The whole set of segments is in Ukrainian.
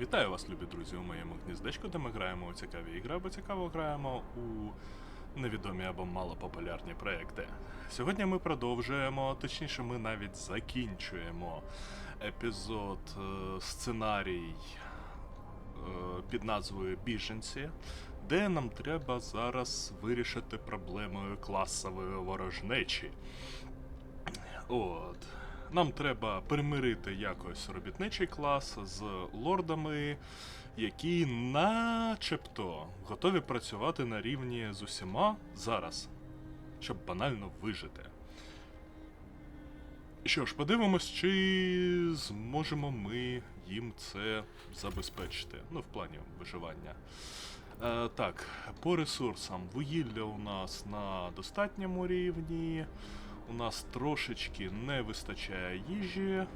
Вітаю вас, любі друзі, у моєму гніздечку, де ми граємо у цікаві ігри, або цікаво граємо у невідомі або малопопулярні проекти. Сьогодні ми продовжуємо, точніше, ми навіть закінчуємо епізод е, сценарій е, під назвою Біженці, де нам треба зараз вирішити проблемою класової ворожнечі. От. Нам треба примирити якось робітничий клас з лордами, які начебто готові працювати на рівні з усіма зараз, щоб банально вижити. Що ж, подивимось, чи зможемо ми їм це забезпечити. Ну, в плані виживання. Е, так, по ресурсам. Вугілля у нас на достатньому рівні. У нас трошечки не вистачає їжі.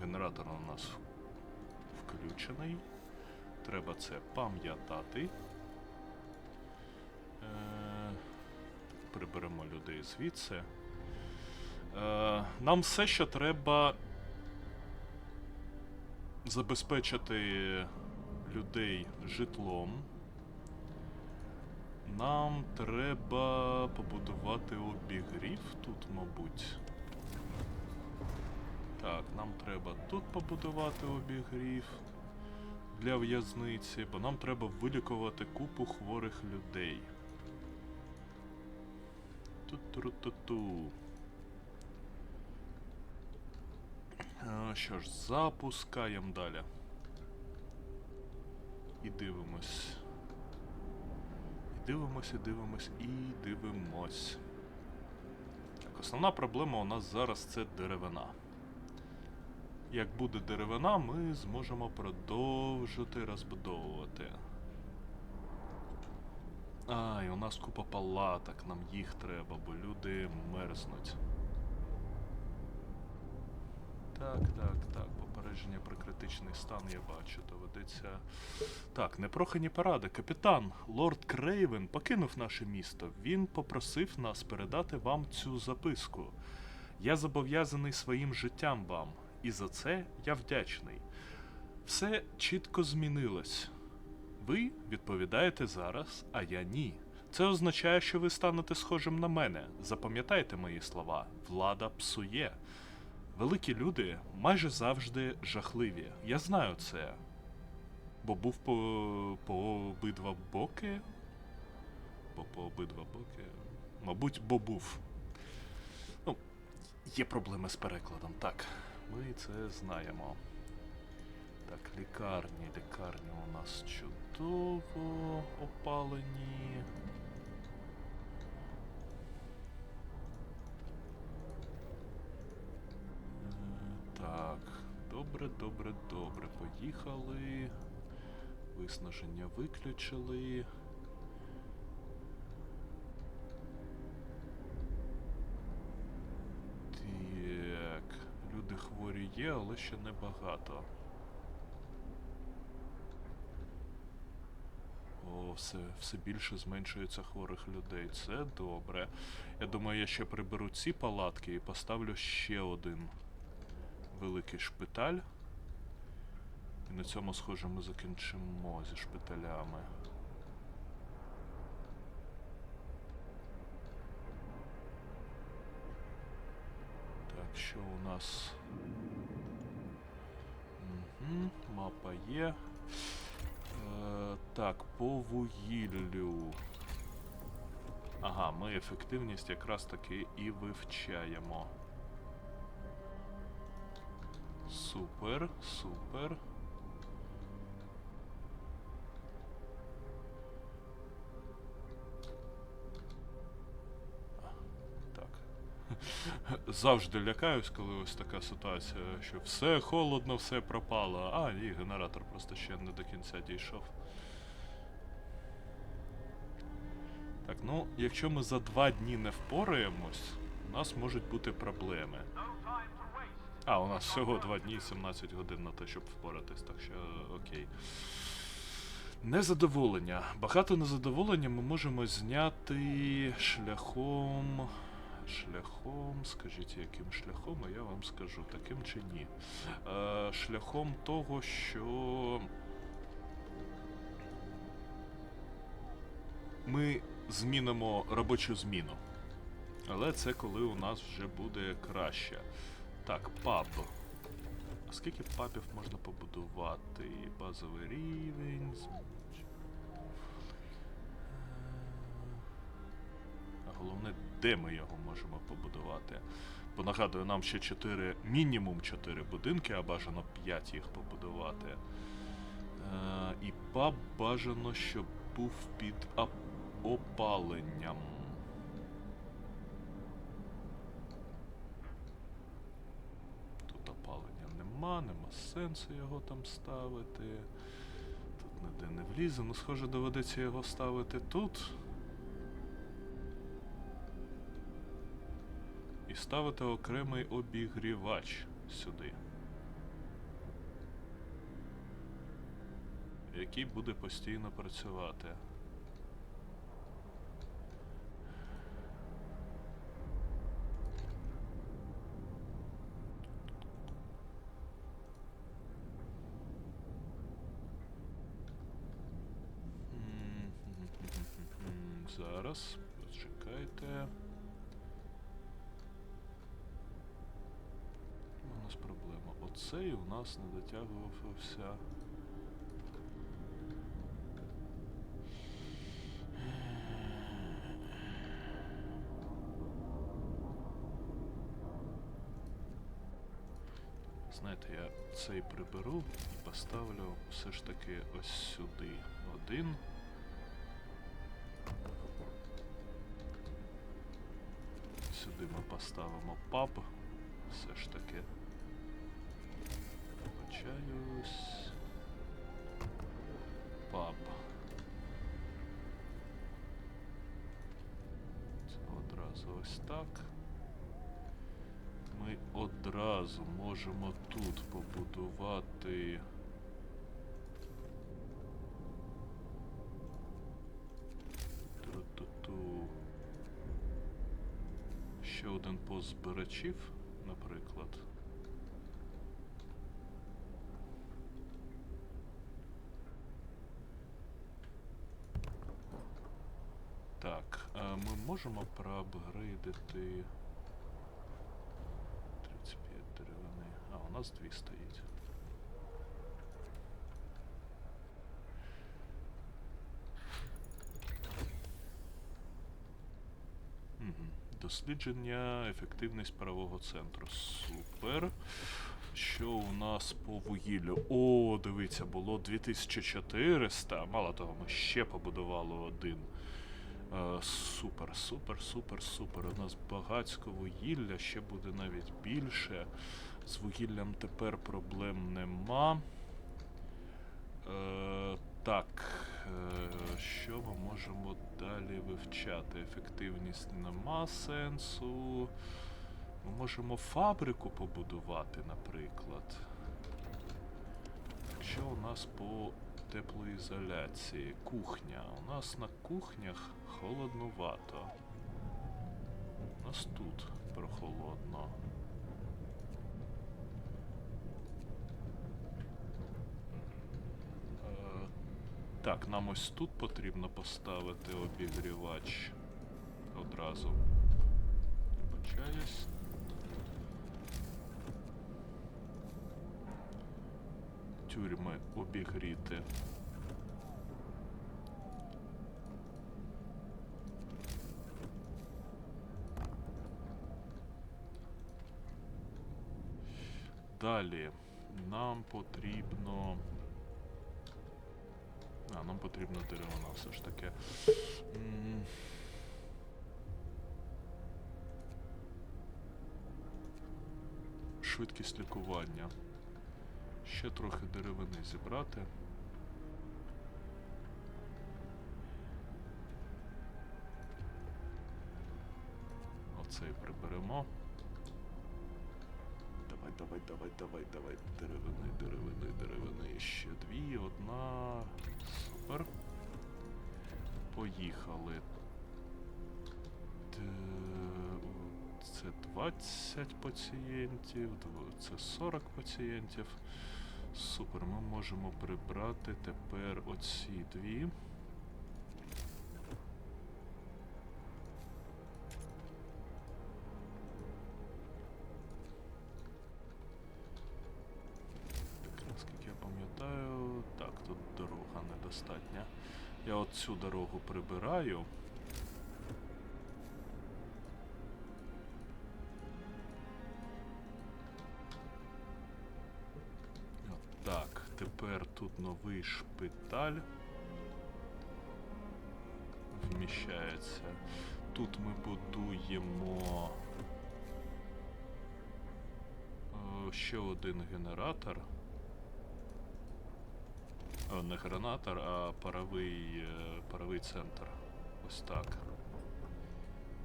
Генератор у нас включений. Треба це пам'ятати. Е, приберемо людей звідси. Е, нам все ще треба забезпечити людей житлом. Нам треба побудувати обігрів тут, мабуть. Так, нам треба тут побудувати обігрів для в'язниці, бо нам треба вилікувати купу хворих людей. Ту-ту-ту-ту. Що ж, запускаємо далі. І дивимось. І дивимось, і дивимось. Так, основна проблема у нас зараз це деревина. Як буде деревина, ми зможемо продовжити розбудовувати. А, і у нас купа палаток, нам їх треба, бо люди мерзнуть. Так, так, так. Попередження про критичний стан я бачу. Доведеться. Так, непрохані поради. Капітан, лорд Крейвен покинув наше місто. Він попросив нас передати вам цю записку. Я зобов'язаний своїм життям вам, і за це я вдячний. Все чітко змінилось. Ви відповідаєте зараз, а я ні. Це означає, що ви станете схожим на мене. Запам'ятайте мої слова. Влада псує. Великі люди майже завжди жахливі. Я знаю це. Бо був по, по обидва боки. Бо по обидва боки. Мабуть, бо був. Ну, є проблеми з перекладом, так. Ми це знаємо. Так, лікарні, лікарні у нас чудово опалені. Добре, добре, добре. Поїхали. Виснаження виключили. Так, люди хворі є, але ще небагато. О, все, все більше зменшується хворих людей. Це добре. Я думаю, я ще приберу ці палатки і поставлю ще один великий шпиталь. На цьому, схоже, ми закінчимо зі шпиталями. Так, що у нас? Угу, мапа є. Е, так, по вугіллю. Ага, ми ефективність якраз таки і вивчаємо. Супер, супер. Завжди лякаюсь, коли ось така ситуація, що все холодно, все пропало. А, ні, генератор просто ще не до кінця дійшов. Так, ну, якщо ми за два дні не впораємось, у нас можуть бути проблеми. А, у нас всього 2 дні і 17 годин на те, щоб впоратись, так що окей. Незадоволення. Багато незадоволення ми можемо зняти шляхом Шляхом, скажіть, яким шляхом, а я вам скажу, таким чи ні. Е, шляхом того, що ми змінимо робочу зміну. Але це коли у нас вже буде краще. Так, паб. А скільки пабів можна побудувати? Базовий рівень. Головне, де ми його можемо побудувати. Бо нагадую, нам ще 4, мінімум 4 будинки, а бажано 5 їх побудувати. Е, і паб бажано, щоб був під опаленням. Тут опалення нема, нема сенсу його там ставити. Тут ніде не влізе, ну схоже доведеться його ставити тут. І ставити окремий обігрівач сюди. Який буде постійно працювати. Зараз, почекайте. Оцей у нас не дотягувався. Знаєте, я цей приберу і поставлю все ж таки ось сюди. Один. Сюди ми поставимо паб. Все ж таки. Вибачаюсь. Паб. Це одразу ось так. Ми одразу можемо тут побудувати. Тру-ту-ту. Ще один пост збирачів, наприклад. Так, а ми можемо проапгрейдити 35 деревини. А, у нас дві стоїть. Мгм. Дослідження, ефективність правого центру. Супер. Що у нас по вугіллю? О, дивіться, було 2400. Мало того, ми ще побудували один. Е, супер, супер, супер, супер. У нас багацько вугілля, ще буде навіть більше. З вугіллям тепер проблем нема. Е, так, е, що ми можемо далі вивчати? Ефективність нема сенсу. Ми можемо фабрику побудувати, наприклад. Що у нас по теплоізоляції? Кухня. У нас на кухнях холоднувато. У нас тут прохолодно. Е, Так, нам ось тут потрібно поставити обігрівач одразу. Вибачаюсь. Тюрми обігріти. Далі нам потрібно. А, нам потрібно деревина все ж таки. Швидкість лікування. Ще трохи деревини зібрати. Оцей приберемо. Давай, давай, давай, давай, давай. Деревини, деревини, деревини. Ще дві, одна. Супер. Поїхали. Це 20 пацієнтів, це 40 пацієнтів. Супер, ми можемо прибрати тепер оці дві. Наскільки я пам'ятаю, так, тут дорога недостатня. Я от цю дорогу прибираю. Тут новий шпиталь вміщається. Тут ми будуємо е, ще один генератор. О, не гранатор, а паровий, е, паровий центр. Ось так.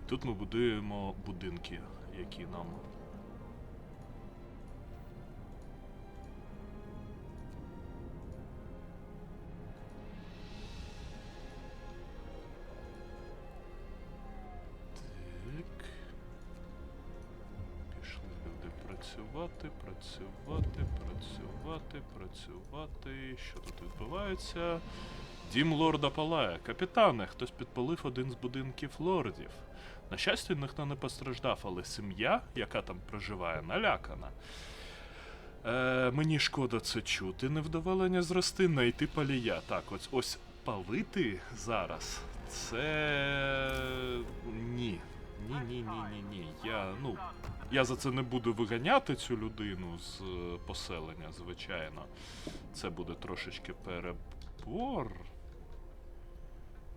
Тут ми будуємо будинки, які нам працювати, працювати, працювати, працювати. Що тут відбувається? Дім лорда палає. Капітане, хтось підпалив один з будинків лордів. На щастя, ніхто не постраждав, але сім'я, яка там проживає, налякана. Е, мені шкода це чути, невдоволення зрости, знайти палія. Так, ось ось палити зараз. Це. Ні. Ні, ні, ні, ні, ні. Я, ну, я за це не буду виганяти цю людину з е, поселення, звичайно. Це буде трошечки перебор.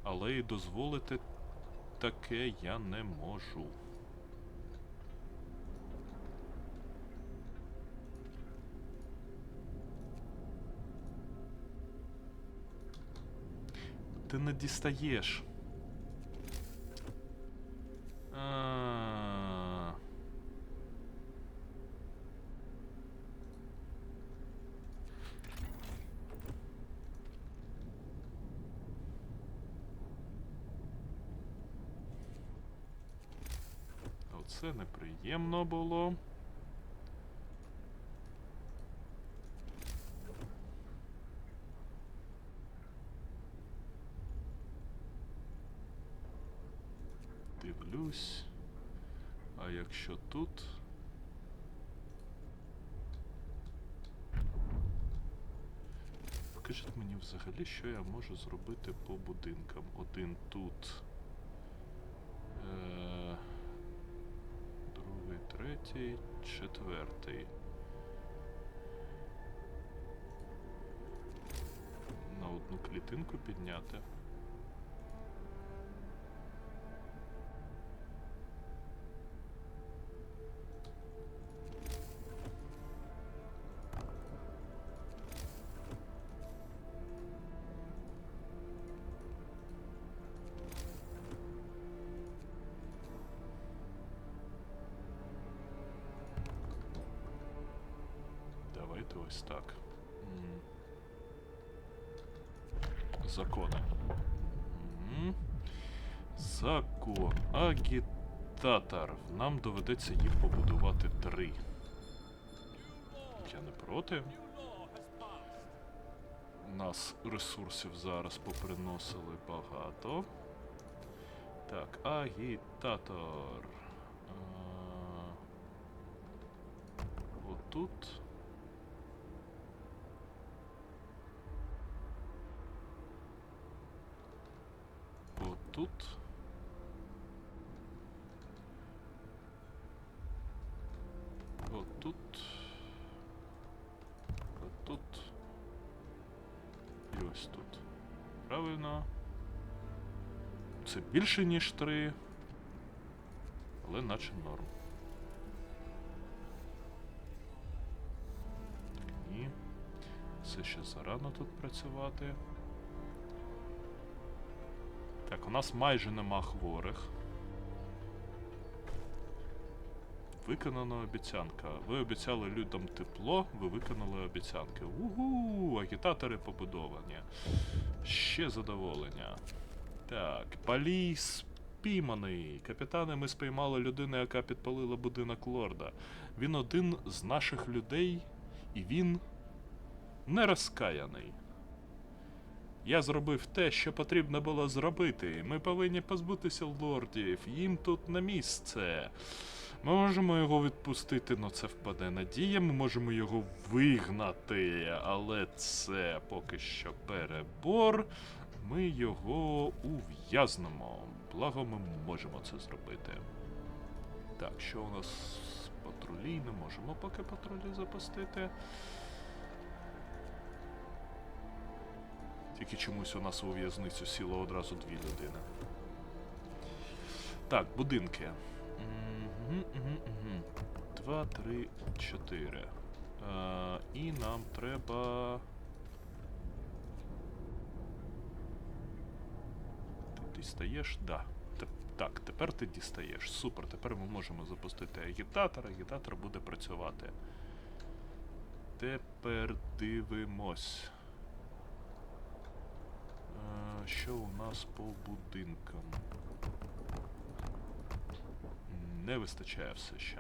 Але і дозволити таке я не можу. Ти не дістаєш. А. Оце неприємно було. Дивлюсь. А якщо тут. Покажіть мені взагалі, що я можу зробити по будинкам. Один тут. Е- четвертий. На одну клітинку підняти. Давайте ось так. Закони. Закон. Агітатор. Нам доведеться їх побудувати три. Я не проти. Нас ресурсів зараз поприносили багато. Так, агітатор. А, Отут. Отут. Отут. Отут. І ось тут. Правильно. Це більше, ніж три. Але наче норм. Ні. Це ще зарано тут працювати. Так, у нас майже нема хворих. Виконана обіцянка. Ви обіцяли людям тепло, ви виконали обіцянки. Угу, агітатори побудовані. Ще задоволення. Так, палій пійманий. Капітане, ми спіймали людину, яка підпалила будинок лорда. Він один з наших людей, і він не розкаяний. Я зробив те, що потрібно було зробити. Ми повинні позбутися лордів. Їм тут на місце. Ми можемо його відпустити, але це впаде надія. Ми можемо його вигнати, але це поки що перебор. Ми його ув'язнемо. Благо, ми можемо це зробити. Так, що у нас патрулі? Не можемо поки патрулі запустити. Тільки чомусь у нас у в'язницю сіло одразу дві людини. Так, будинки. Два, три, чотири. Е, і нам треба. Ти дістаєш? Да. Так, тепер ти дістаєш. Супер, тепер ми можемо запустити агітатор, агітатор буде працювати. Тепер дивимось. Що у нас по будинкам? Не вистачає все ще.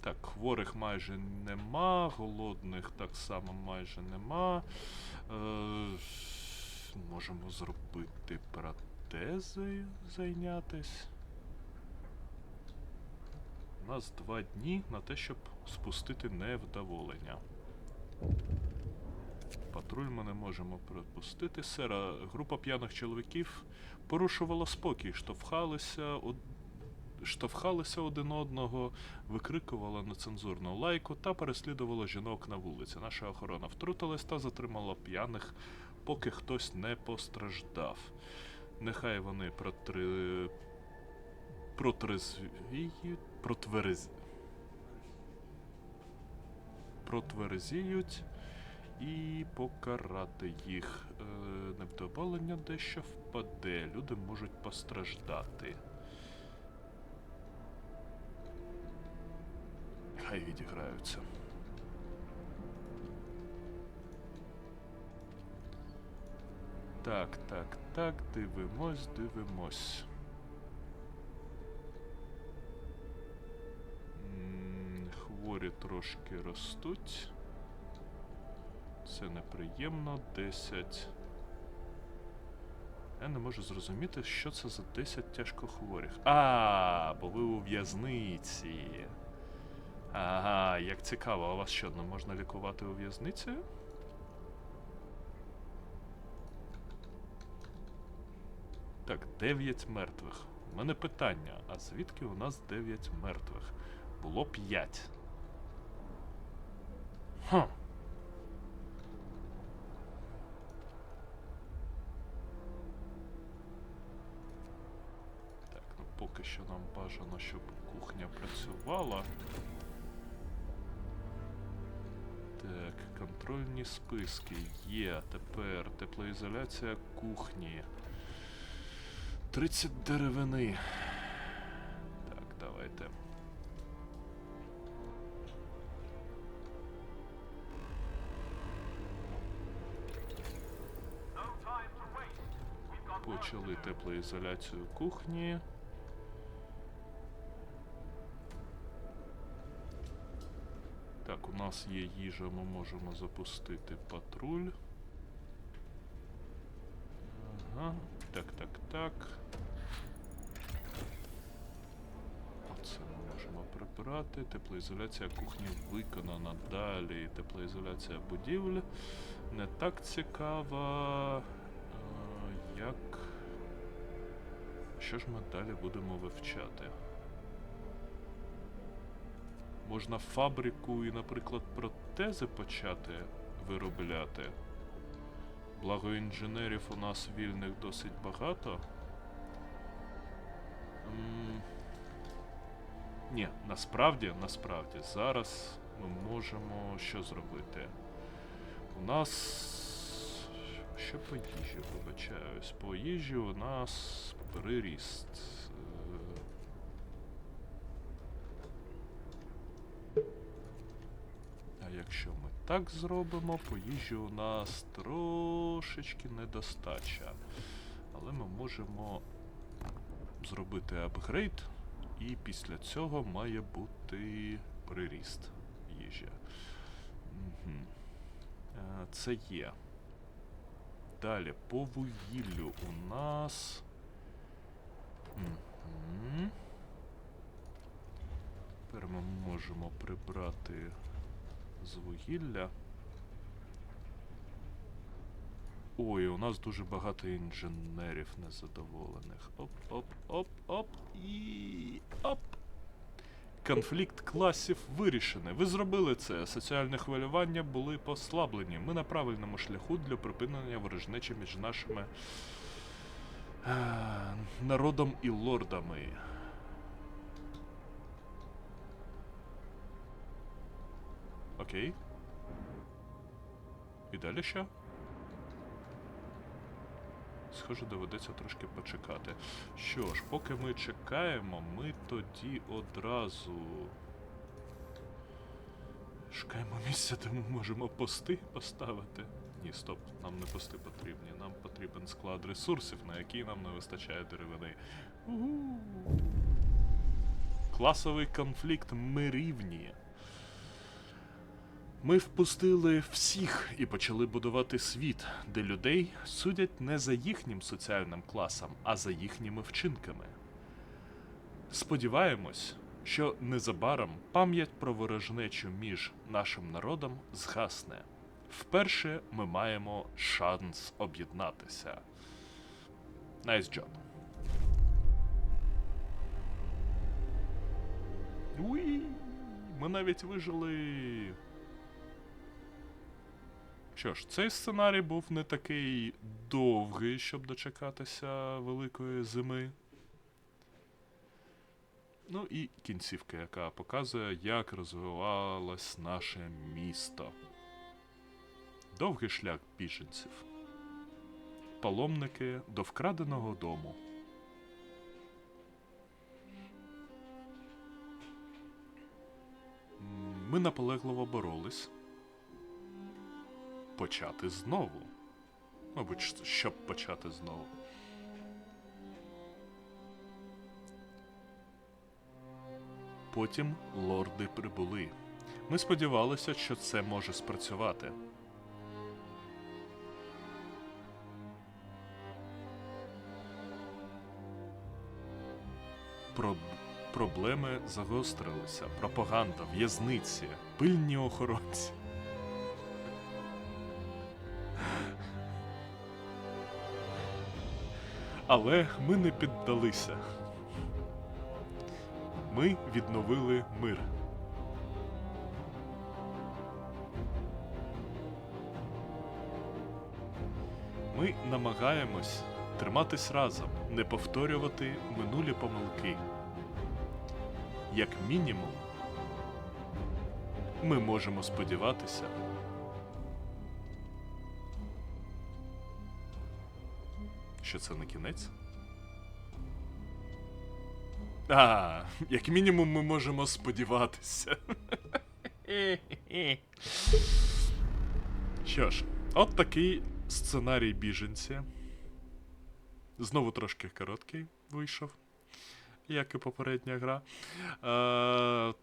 Так, хворих майже нема, голодних так само майже нема. Е, можемо зробити протези, зайнятись. У нас два дні на те, щоб спустити невдоволення. Патруль ми не можемо пропустити. Сера, група п'яних чоловіків порушувала спокій, штовхалися, од... штовхалися один одного, викрикувала нецензурну лайку та переслідувала жінок на вулиці. Наша охорона втрутилась та затримала п'яних, поки хтось не постраждав. Нехай вони протри... протрезвіють, протверез... протверезіють і покарати їх. Е, невдоволення дещо впаде, люди можуть постраждати. Хай відіграються. Так, так, так, дивимось, дивимось. Хворі трошки ростуть. Це неприємно. 10. Я не можу зрозуміти, що це за 10 тяжкохворих. А, бо ви у в'язниці. Ага, як цікаво, а вас що, не можна лікувати у в'язниці? Так, 9 мертвих. У мене питання, а звідки у нас 9 мертвих? Було 5. Хм. Так, ну поки що нам бажано, щоб кухня працювала. Так, контрольні списки є. Тепер теплоізоляція кухні. 30 деревини. Почали теплоізоляцію кухні. Так, у нас є їжа, ми можемо запустити патруль. Ага, так, так, так. Оце ми можемо прибрати. Теплоізоляція кухні виконана. Далі теплоізоляція будівель. Не так цікава. Е, як. Що ж ми далі будемо вивчати? Можна фабрику і, наприклад, протези почати виробляти. Благо інженерів у нас вільних досить багато. М, Ні, насправді, насправді, зараз ми можемо що зробити? У нас. Що по їжі, вибачаюсь. По їжі у нас приріст. А якщо ми так зробимо, по їжі у нас трошечки недостача. Але ми можемо зробити апгрейд, і після цього має бути приріст їжі. Угу. Це є. Далі, по вугіллю у нас. Тепер ми можемо прибрати з вугілля. Ой, у нас дуже багато інженерів незадоволених. Оп, оп, оп, оп і оп. Конфлікт класів вирішений. Ви зробили це. Соціальне хвилювання були послаблені. Ми на правильному шляху для припинення ворожнечі між нашими народом і лордами. Окей. І далі що? Схоже, доведеться трошки почекати. Що ж, поки ми чекаємо, ми тоді одразу. Шукаємо місце, де ми можемо пости поставити. Ні, стоп, нам не пости потрібні. Нам потрібен склад ресурсів, на який нам не вистачає деревини. Угу. Класовий конфлікт ми рівні. Ми впустили всіх і почали будувати світ, де людей судять не за їхнім соціальним класом, а за їхніми вчинками. Сподіваємось, що незабаром пам'ять про ворожнечу між нашим народом згасне. Вперше ми маємо шанс об'єднатися. Nice job. Уї, ми навіть вижили. Що ж, цей сценарій був не такий довгий, щоб дочекатися великої зими. Ну і кінцівка, яка показує, як розвивалось наше місто. Довгий шлях біженців. Паломники до вкраденого дому. Ми наполегливо боролись почати знову. Мабуть, щоб почати знову. Потім лорди прибули. Ми сподівалися, що це може спрацювати. Про... Проблеми загострилися. Пропаганда, в'язниці, пильні охоронці. Але ми не піддалися. Ми відновили мир. Ми намагаємось триматись разом, не повторювати минулі помилки. Як мінімум, ми можемо сподіватися, що це не кінець. А, як мінімум, ми можемо сподіватися. Що ж, от такий сценарій біженці. Знову трошки короткий вийшов, як і попередня гра. Е,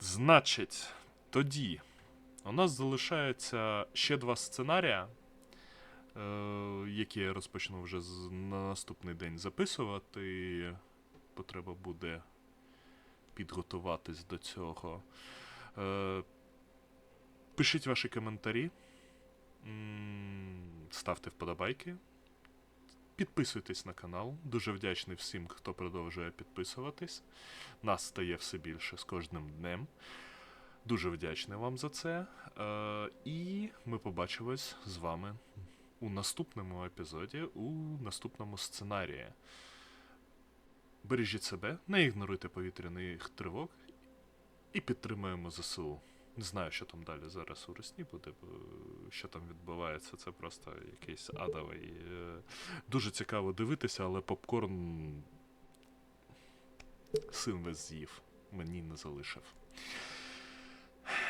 значить, тоді у нас залишається ще два сценарія, е, які я розпочну вже на наступний день записувати. Потреба буде підготуватись до цього. Е, пишіть ваші коментарі, ставте вподобайки. Підписуйтесь на канал. Дуже вдячний всім, хто продовжує підписуватись. Нас стає все більше з кожним днем. Дуже вдячний вам за це. Е, і ми побачимось з вами у наступному епізоді, у наступному сценарії. Бережіть себе, не ігноруйте повітряних тривог і підтримуємо ЗСУ. Не знаю, що там далі зараз у Росні буде, бо що там відбувається, це просто якийсь адовий. е, Дуже цікаво дивитися, але попкорн син весь з'їв. Мені не залишив.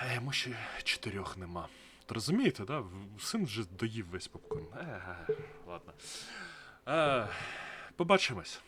а йому ще чотирьох нема. От Розумієте, да? Син вже доїв весь попкорн. Е, ладно. Е, побачимось.